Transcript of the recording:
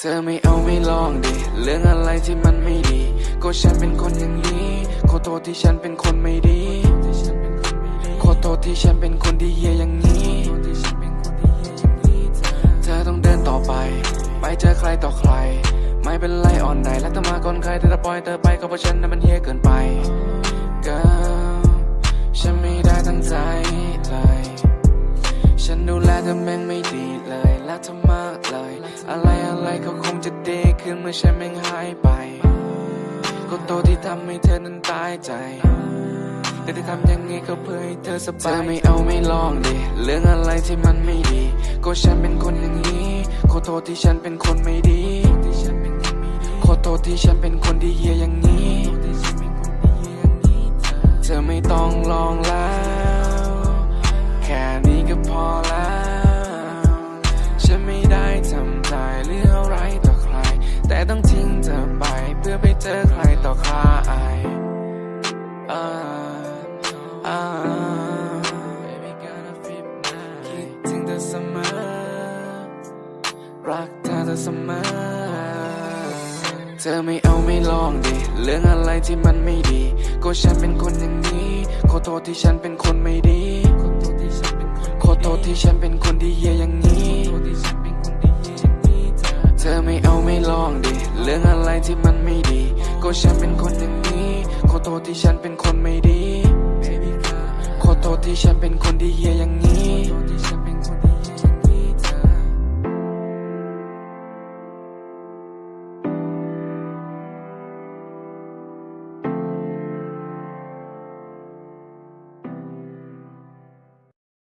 เธอไม่เอาไม่ลองดิ เรื่องอะไรที่มันไม่ดี ก็ฉันเป็นคนอย่างนี้ ขอโทษที่ฉันเป็นคนไม่ดี ขอโทษที่ฉันเป็นคนที่เฮียอย่างนี้ เธอต้องเดินต่อไปไปเจอใครต่อใคร ไม่เป็นไรอ่อนไหนและถ้ามาก่อนใครแต่ถ้าปล่อยเธอไปก็เพราะฉันนั้นมันเฮียเกินไป Girl ฉันไม่ได้ตั้งใจเลย ฉันดูแลเธอแม่งไม่ดีเลย เธอมากเลย อะไรอะไรก็คงจะดีขึ้นเมื่อฉันแม่งหายไป ก็โตที่ทำให้เธอนั้นตายใจ แต่ที่ทำย่างนี้ก็เพื่อให้เธอสบายเธอไม่เอาไม่ลองดิ เรื่องอะไรที่มันไม่ดี ก็ฉันเป็นคนอย่างนี้ ขอโทษที่ฉันเป็นคนไม่ดี ขอโทษที่ฉันเป็นคนที่เฮียอย่างนี้ ไม่ได้ทำใจหรืออะไรต่อใคร แต่ต้องทิ้งเธอไปเพื่อไปเจอใครต่อใครอ่าอ่าคิดถึงเธอเสมอ รักเธอเธอเสมอเธอไม่เอาไม่ลองดิ เรื่องอะไรที่มันไม่ดี ก็ฉันเป็นคนอย่างนี้ ขอโทษที่ฉันเป็นคนไม่ดี ที่มันไม่ดี ก็ฉันเป็นคนอย่างนี้ ขอโทษที่ฉันเป็นคนไม่ดี